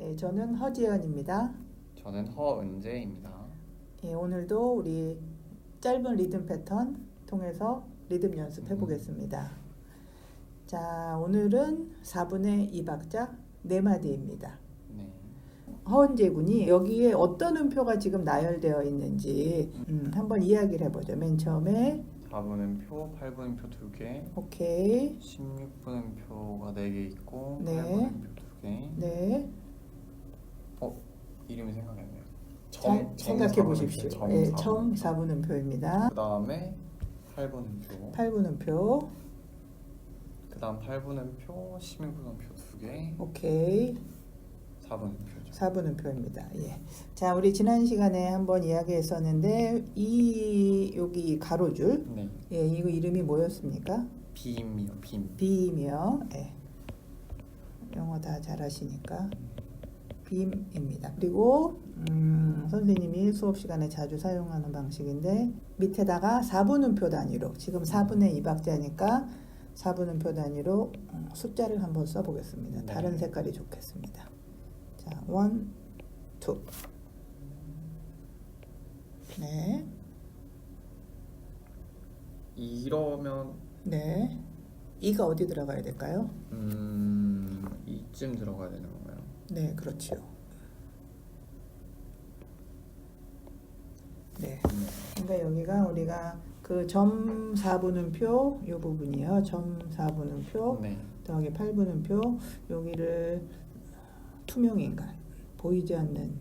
네, 저는 허지연입니다. 저는 허은재입니다. 예, 오늘도 우리 짧은 리듬 패턴 통해서 리듬 연습해 보겠습니다. 자, 오늘은 4분의 2박자 네 마디입니다. 네. 허은재 군이 여기에 어떤 음표가 지금 나열되어 있는지 음, 한번 이야기를 해보죠. 맨 처음에 4분음표, 8분음표 2개, 오케이, 16분음표가 4개 있고 네. 8분음표 2개. 네, 어? 이름이 생각이 안 나요. 잘 생각해 보십시오. 정, 예, 정, 정 4분음표입니다. 그 다음에 8분음표. 8분음표, 그 다음 8분음표, 16분음표 2개, 오케이. 4분음표죠. 4분음표입니다. 예. 자, 우리 지난 시간에 한번 이야기했었는데 이 여기 가로줄 네. 예, 이거 이름이 뭐였습니까? 빔이요, 빔. 빔이요. 예. 영어 다 잘하시니까 빔입니다. 그리고 음, 선생님이 수업 시간에 자주 사용하는 방식인데 밑에다가 4분음표 단위로 지금 4분의 2박자니까 4분음표 단위로 어, 숫자를 한번 써보겠습니다. 네. 다른 색깔이 좋겠습니다. 자, 원, 투. 네, 이러면 네. 이가 어디 들어가야 될까요? 음 이쯤 들어가야 되는 건가요? 네, 그렇지요. 네. 음, 그러니까 여기가 우리가 그 점 4분음표 요 부분이요. 점 4분음표 네. 더하기 8분음표 여기를 투명 인간 보이지 않는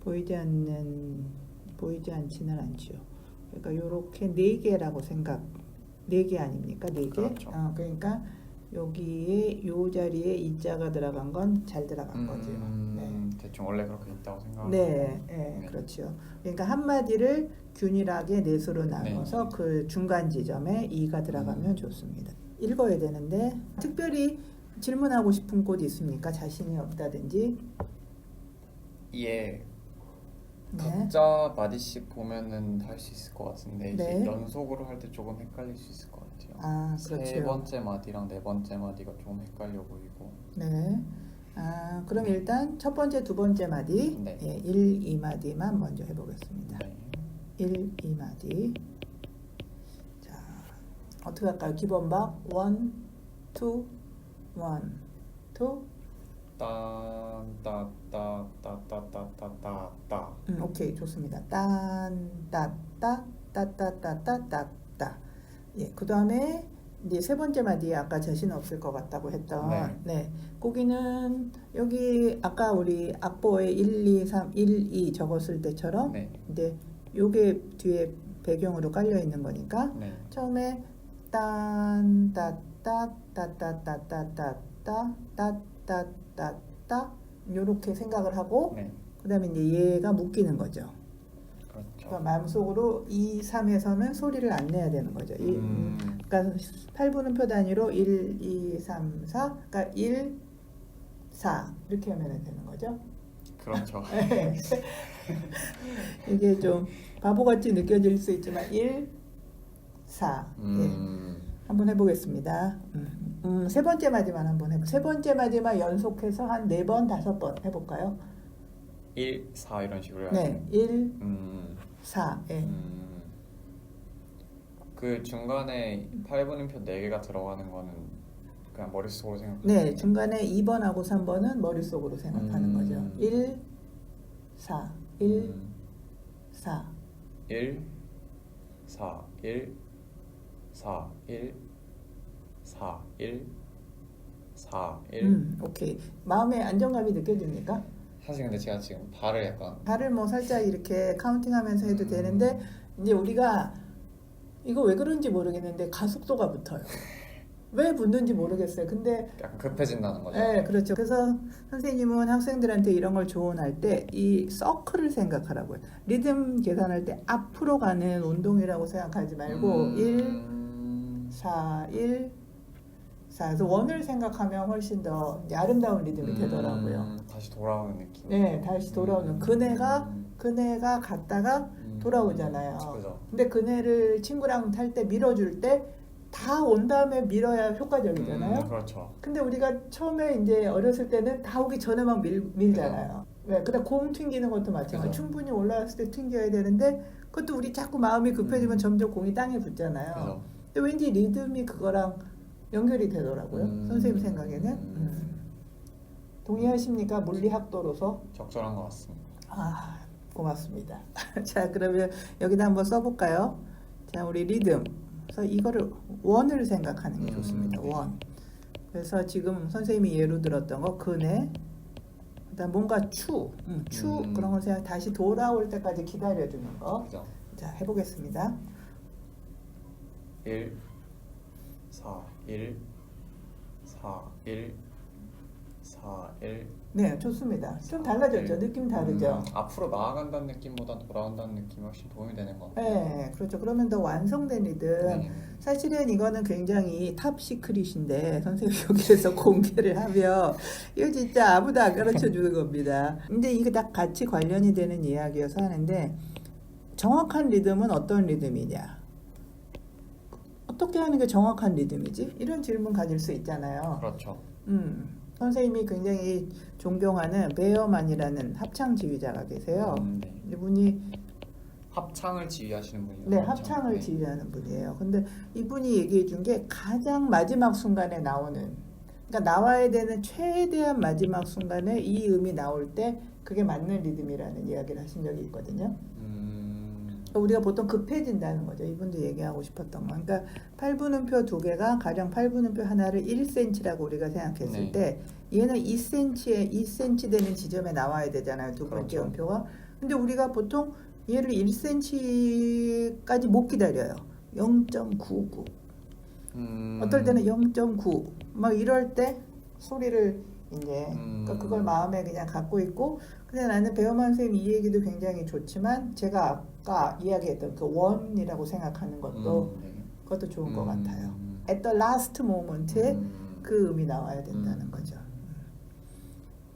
보이지 않는 보이지 않지는 않지요. 그러니까 요렇게 네 개라고 생각 네 개 아닙니까? 네 개. 그렇죠. 어, 그러니까 여기에 요 자리에 이 자가 들어간 건 잘 들어간 거죠. 네. 음, 대충 원래 그렇게 있다고 생각하고 네, 네, 네. 그렇죠. 그러니까 한 마디를 균일하게 넷으로 나눠서 네. 그 중간 지점에 이가 들어가면 음. 좋습니다. 읽어야 되는데 특별히 질문하고 싶은 곳 있습니까? 자신이 없다든지. 네. 각자 마디씩 보면은 할 수 있을 것 같은데 이제 네. 연속으로 할 때 조금 헷갈릴 수 있을 것 같아요. 아, 세 그렇죠. 번째 마디랑 네 번째 마디가 조금 헷갈려 보이고 네. 아, 그럼 일단 첫 번째, 두 번째 마디, 네. 예, 1, 2마디만 먼저 해보겠습니다. 네. 1, 2마디. 자, 어떻게 할까요? 기본박 1, 2, 1, 2, 딴따따따따따따따따 음, 오케이 좋습니다. 딴, 따, 따, 따, 따, 따, 따. 예, 그 다음에 이제 세 번째 마디에 아까 자신 없을 것 같다고 했던 네. 네. 거기는 여기 아까 우리 악보에 1, 2, 3, 1, 2 적었을 때처럼 네. 이제 요게 뒤에 배경으로 깔려 있는 거니까 네. 처음에 딴, 따, 따, 따, 따, 따, 따, 따, 따, 따, 따, 따, 따 요렇게 생각을 하고 네. 그 다음에 이제 얘가 묶이는 거죠. 그렇죠. 그러니까 마음속으로 2, 3에서는 소리를 안 내야 되는 거죠. 이, 음, 그러니까 8분음표 단위로 1, 2, 3, 4, 그러니까 1, 4 이렇게 하면 되는 거죠. 그렇죠. 이게 좀 바보같이 느껴질 수 있지만 1, 4 예. 음, 한번 해보겠습니다. 음, 음, 세 번째 마디만 한번 해보. 세 번째 마디만 연속해서 한 네 번, 다섯 번 해볼까요? 1, 4 이런 식으로 네, 해야죠. 1, 음, 4. 예. 음, 그 중간에 8분음표 4개가 들어가는 거는 그냥 머릿속으로 생각하는 네? 중간에 2번하고 3번은 머릿속으로 생각하는 음. 거죠. 1, 4, 1, 음, 4. 1, 4, 1, 4, 1, 4, 1, 4, 1 음, 오케이. 마음의 안정감이 느껴집니까? 사실 근데 제가 지금 발을 약간 발을 뭐 살짝 이렇게 카운팅하면서 해도 음. 되는데 이제 우리가 이거 왜 그런지 모르겠는데 가속도가 붙어요. 왜 붙는지 모르겠어요. 근데 약간 급해진다는 거죠. 네, 그렇죠. 그래서 선생님은 학생들한테 이런 걸 조언할 때 이 서클을 생각하라고요. 리듬 계산할 때 앞으로 가는 운동이라고 생각하지 말고 음, 1, 4, 1, 4. 그래서 원을 생각하면 훨씬 더 아름다운 리듬이 되더라고요. 음, 다시 돌아오는 느낌. 네, 다시 돌아오는 그네가 음, 그네가 갔다가 음, 돌아오잖아요. 그죠. 근데 그네를 친구랑 탈 때 밀어줄 때 다 온 다음에 밀어야 효과적이잖아요. 음, 그렇죠. 근데 우리가 처음에 이제 어렸을 때는 다 오기 전에 막 밀, 밀잖아요. 왜? 그다음 공 튕기는 것도 마찬가지. 그죠. 충분히 올라왔을 때 튕겨야 되는데 그것도 우리 자꾸 마음이 급해지면 음. 점점 공이 땅에 붙잖아요. 그래서 근데 왠지 리듬이 그거랑 연결이 되더라고요. 음. 선생님 생각에는. 음. 음. 동의하십니까? 물리학도로서? 적절한 것 같습니다. 아, 고맙습니다. 자, 그러면 여기다 한번 써볼까요? 자, 우리 리듬. 그래서 이거를 원을 생각하는 게 음, 좋습니다. 네. 원. 그래서 지금 선생님이 예로 들었던 거 그네. 그다음 뭔가 추, 음, 추 음. 그런 거 생각 다시 돌아올 때까지 기다려주는 거. 그죠? 자, 해보겠습니다. 1 4 1 4 1 4 1 네, 좋습니다. 좀 달라졌죠. 느낌 다르죠. 음, 앞으로 나아간다는 느낌보다 돌아간다는 느낌이 훨씬 도움이 되는 것 같아요. 네, 그렇죠. 그러면 더 완성된 리듬. 네. 사실은 이거는 굉장히 탑 시크릿인데 선생님이 여기에서 공개를 하면 이거 진짜 아무도 안 가르쳐 주는 겁니다. 근데 이게 다 같이 관련이 되는 이야기여서 하는데 정확한 리듬은 어떤 리듬이냐? 어떻게 하는 게 정확한 리듬이지? 이런 질문 가질 수 있잖아요. 그렇죠. 음, 선생님이 굉장히 존경하는 베어만이라는 합창 지휘자가 계세요. 음, 네. 이분이 합창을 지휘하시는 분이요. 네, 합창을 지휘하는 분이에요. 근데 이분이 얘기해 준 게 가장 마지막 순간에 나오는 그러니까 나와야 되는 최대한 마지막 순간에 이 음이 나올 때 그게 맞는 리듬이라는 이야기를 하신 적이 있거든요. 우리가 보통 급해진다는 거죠. 이분도 얘기하고 싶었던 거. 그러니까 8분음표 두 개가 가령 8분음표 하나를 1cm라고 우리가 생각했을 네. 때 얘는 2cm에 2cm 되는 지점에 나와야 되잖아요. 두 번째 그렇죠. 음표가. 근데 우리가 보통 얘를 1cm까지 못 기다려요. 0.99. 음, 어떨 때는 0.9. 막 이럴 때 소리를 이제 음. 그러니까 그걸 마음에 그냥 갖고 있고 근데 나는 배우만 선생님 이 얘기도 굉장히 좋지만 제가 아까 이야기했던 그 원이라고 생각하는 것도 음, 네. 그것도 좋은 것 음, 같아요. At the last moment에 음, 그 음이 나와야 된다는 음. 거죠.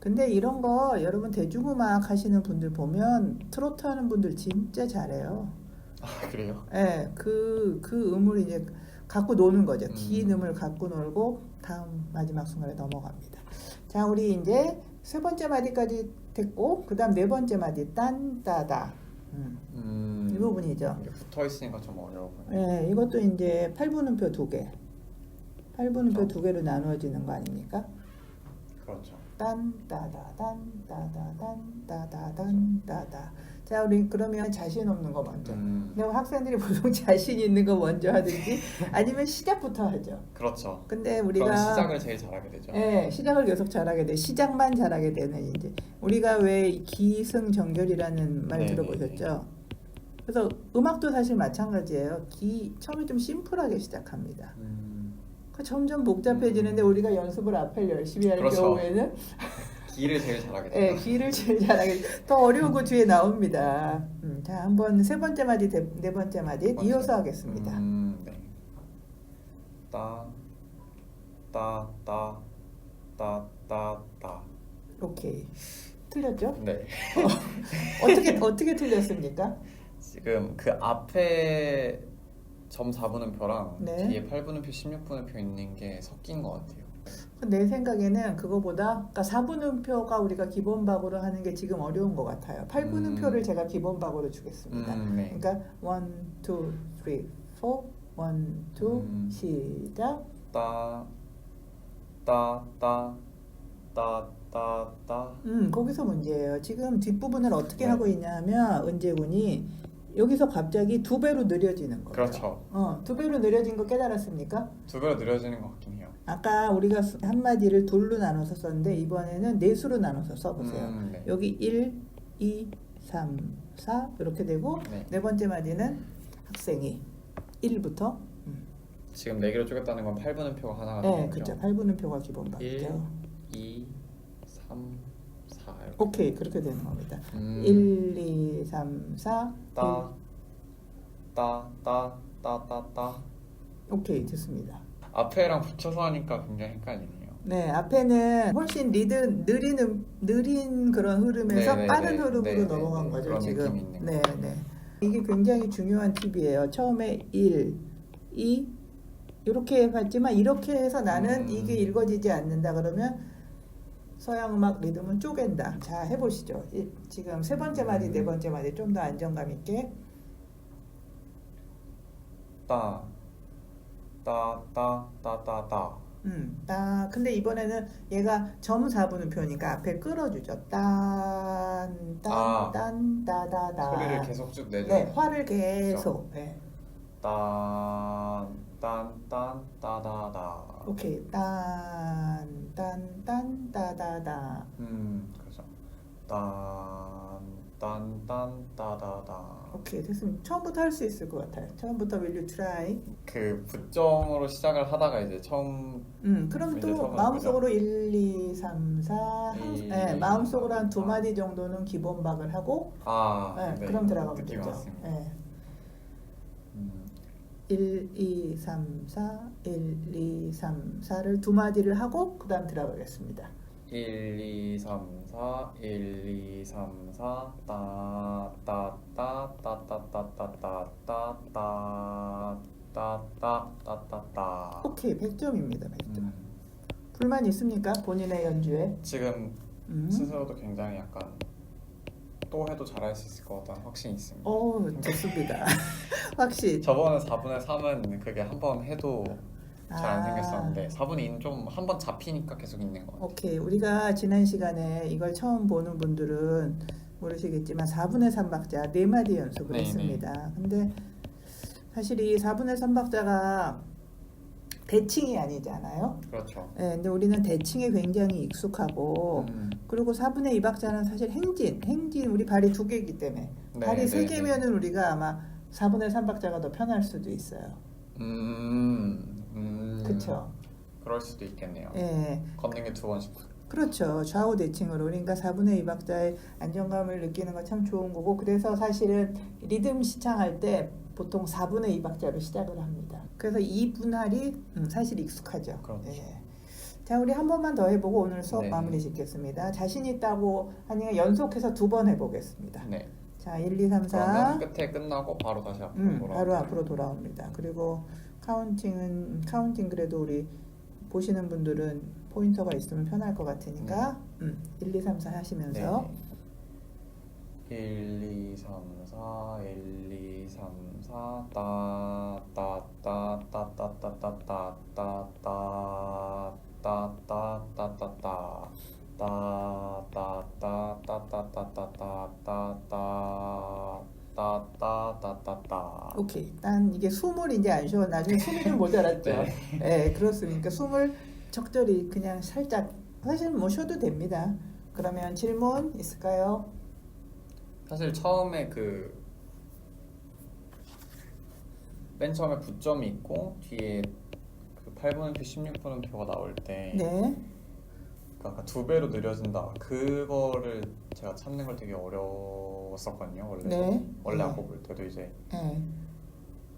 근데 이런 거 여러분 대중음악 하시는 분들 보면 트로트 하는 분들 진짜 잘해요. 아 그래요? 예, 그, 그 음을 이제 갖고 노는 거죠. 음. 긴 음을 갖고 놀고 다음 마지막 순간에 넘어갑니다. 자, 우리 이제 세 번째 마디까지 됐고, 그 다음 네 번째 마디, 딴, 따다. 음, 음, 이 부분이죠. 이게 붙어 있으니까 좀 어려워. 예, 이것도 이제 8분음표 두 개. 8분음표 그렇죠. 두 개로 나누어지는 거 아닙니까? 그렇죠. 딴, 따다, 딴, 따다, 딴, 따다, 딴, 따다. 자, 우리 그러면 자신 없는 거 먼저. 음, 근데 학생들이 보통 자신 있는 거 먼저 하든지 아니면 시작부터 하죠. 그렇죠. 근데 우리가 시작을 제일 잘하게 되죠. 예, 시작을 계속 잘하게 돼. 시작만 잘하게 되는 이제 우리가 왜 기승전결이라는 말 네, 들어보셨죠? 그래서 음악도 사실 마찬가지예요. 기 처음에 좀 심플하게 시작합니다. 음, 그 점점 복잡해지는데 우리가 연습을 앞에 열심히 할 그렇죠. 경우에는 기를 제일 잘하게 되죠. 예, 기를 제일 잘하게 더 어려운 거 뒤에 나옵니다. 음, 자, 한번 세 번째 마디, 대- 네 번째 마디 번째. 이어서 하겠습니다. 음, 네. 따, 따, 따, 따, 따, 따. 오케이. 틀렸죠? 네. 어떻게 어떻게 틀렸습니까? 지금 그 앞에 점 4분음표랑 네. 뒤에 8분음표, 16분음표 있는 게 섞인 것 같아요. 내 생각에는 그거보다 그러니까 4분음표가 우리가 기본박으로 하는 게 지금 어려운 것 같아요. 8분음표를 음. 제가 기본박으로 주겠습니다. 음, 네. 그러니까 1, 2, 3, 4, 1, 2, 음. 시작. 따, 따, 따, 따, 따, 따. 음, 거기서 문제예요. 지금 뒷부분을 어떻게 네. 하고 있냐면 은재군이 여기서 갑자기 두 배로 느려지는 거예요. 그렇죠. 어, 두 배로 느려진 거 깨달았습니까? 두 배로 느려지는 것 같긴 해요. 아까 우리가 수- 한마디를 둘로 나눠서 썼는데 이번에는 넷으로 나눠서 써보세요. 음, 네. 여기 1, 2, 3, 4 이렇게 되고 네. 네 번째 마디는 학생이 1부터 지금 4개로 쪼갰다는 건 8분음표가 하나가 네, 되는 그렇죠. 거죠. 8분음표가 기본박이죠. 1, 2, 3, 4 이렇게. 오케이, 그렇게 되는 겁니다. 음, 1, 2, 3, 4, 따, 따, 따, 따, 따, 따. 1. 오케이, 됐습니다. 앞에랑 붙여서 하니까 굉장히 헷갈리네요. 네, 앞에는 훨씬 리듬 느린 음, 느린 그런 흐름에서 네, 네, 빠른 네. 흐름으로 네, 네, 넘어간 네. 거죠 그런 지금. 느낌이 있는 네, 네. 이게 굉장히 중요한 팁이에요. 처음에 1, 2 이렇게 봤지만 이렇게 해서 나는 음. 이게 읽어지지 않는다 그러면 서양 음악 리듬은 쪼갠다. 자 해보시죠. 이- 지금 세 번째 마디 네 번째 마디 좀 더 안정감 있게. 따, 따, 따, 따, 따, 따. 음, 따. 근데 이번에는 얘가 점 4분음 표니까 앞에 끌어주죠. 딴, 딴, 아. 딴, 따다다. 소리를 계속 쭉 내죠. 네, 화를 계속. 네. 딴, 딴, 딴, 따다다. 오케이. 딴, 딴, 딴, 따다다. 음, 그렇죠. 딴, 딴, 딴, 따다다. 오케이 됐습니다. 처음부터 할 수 있을 것 같아요. 처음부터 will you try? 그 부정으로 시작을 하다가 이제 처음 음, 그럼 이제 또 처음 마음속으로 1, 2, 3, 4, 한, 일, 네, 이, 마음속으로 한 두 아. 마디 정도는 기본 박을 하고, 아, 네, 네, 그럼 들어가면 느낌이 되죠. 왔습니다. 네. 음, 1, 2, 3, 4, 1, 2, 3, 4를 두 마디를 하고 그 다음 들어가겠습니다. 1, 2, 3, 4, 1, 2, 3, 4, 따, 따, 따, 따, 따, 따, 따, 따, 따, 따, 따, 따, 따, 따, 따. 오케이 100점입니다. 100점. 음, 불만 있습니까? 본인의 연주에? 지금 음. 스스로도 굉장히 약간 또 해도 잘할 수 있을 것 같다는 확신이 있습니다. 오 좋습니다. 확실히. 저번에 4분의 3은 그게 한 번 해도 잘 안 아. 생겼었는데 4분의 2는 좀 한 번 잡히니까 계속 있는 것 같아요. 오케이. 우리가 지난 시간에 이걸 처음 보는 분들은 모르시겠지만 4분의 3박자 네 마디 연습을 네, 했습니다. 근데 사실 이 4분의 3박자가 대칭이 아니잖아요. 그렇죠. 네, 근데 우리는 대칭에 굉장히 익숙하고 음, 그리고 4분의 2박자는 사실 행진, 행진 우리 발이 두 개이기 때문에 네, 발이 세 네, 개면은 우리가 아마 4분의 3박자가 더 편할 수도 있어요. 음, 음, 그렇죠. 그럴 수도 있겠네요. 예. 걷는 게 두 번씩. 그렇죠. 좌우 대칭으로 그러니까 4분의 2박자의 안정감을 느끼는 거참 좋은 거고 그래서 사실은 리듬 시창할 때 보통 4분의 2박자로 시작을 합니다. 그래서 이 분할이 음, 사실 익숙하죠. 그렇죠. 예. 자, 우리 한 번만 더 해보고 오늘 수업 네. 마무리 짓겠습니다. 자신 있다고 하니까 연속해서 두 번 해보겠습니다. 네. 자, 1, 2, 3, 4. 그러면 끝에 끝나고 바로 다시 앞으로 음, 돌아. 바로 앞으로 돌아옵니다. 그리고 카운팅은 카운팅 그래도 우리 보시는 분들은 포인터가 있으면 편할 것 같으니까 음, 1, 2, 3, 4 하시면서 네. 1, 2, 3, 4, 1, 2, 3, 4, 따, 따, 따, 따, 따, 따, 따, 따, 따, 따, 따, 따, 따, 따, 따. 따, 따, 따, 따, 따, 따, 따, 따, 따, 따, 따, 따, 따, 따, 따. 오케이. 난 이게 숨을 이제 안 쉬어. 나중에 숨이 좀 모자랐죠. 네. 네, 그렇습니까? 숨을 적절히 그냥 살짝 사실 뭐 쉬어도 됩니다. 그러면 질문 있을까요? 사실 처음에 그 맨 처음에 부점이 있고 뒤에 그 8분음표, 16분음표가 나올 때 네. 그 아까 두 배로 느려진다 그거를 제가 찾는 걸 되게 어려웠었거든요 원래 네. 원래 네. 악보 볼 때도 이제 네.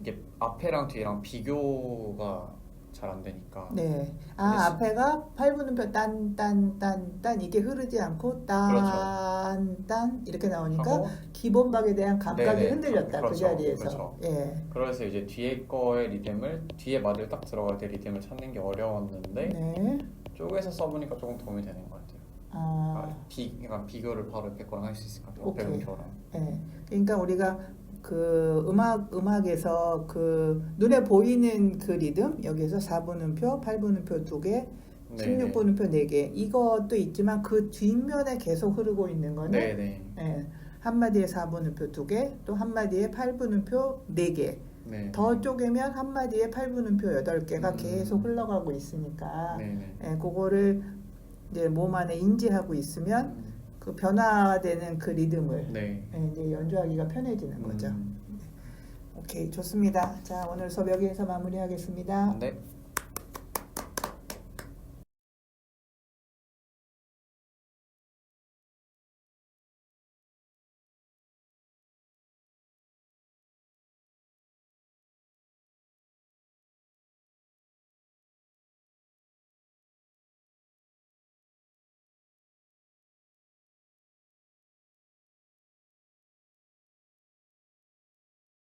이게 앞에랑 뒤랑 비교가 잘 안 되니까 네. 아, 근데 앞에가 8분음표 딴, 딴, 딴, 딴 이게 흐르지 않고 딴, 딴 이렇게 나오니까 그렇죠. 하고 기본 박에 대한 감각이 네네. 흔들렸다. 그 그렇죠. 자리에서. 그렇죠. 예. 그래서 이제 뒤에 거의 리듬을 뒤에 마디를 딱 들어갈 때 리듬을 찾는 게 어려웠는데 네. 쪼개서 써보니까 조금 도움이 되는 것 같아요 아. 그러니까 비, 그러니까 비교를 바로 옆에 거랑 할 수 있을 것 같아요 오케이. 배음표랑 예. 그러니까 우리가 그 음악 음악에서 그 눈에 보이는 그 리듬 여기에서 4분음표, 8분음표 두 개, 네, 16분음표 네 개. 이것도 있지만 그 뒷면에 계속 흐르고 있는 거는 네네 예. 한 마디에 4분음표 두 개, 또 한 마디에 8분음표 네 개. 네. 더 쪼개면 한 마디에 8분음표 여덟 개가 음. 계속 흘러가고 있으니까 네네 예, 그거를 이제 몸 안에 인지하고 있으면 음, 그 변화되는 그 리듬을 네 예, 이제 연주하기가 편해지는 거죠. 음, 오케이 좋습니다. 자 오늘 수업 여기에서 마무리하겠습니다. 네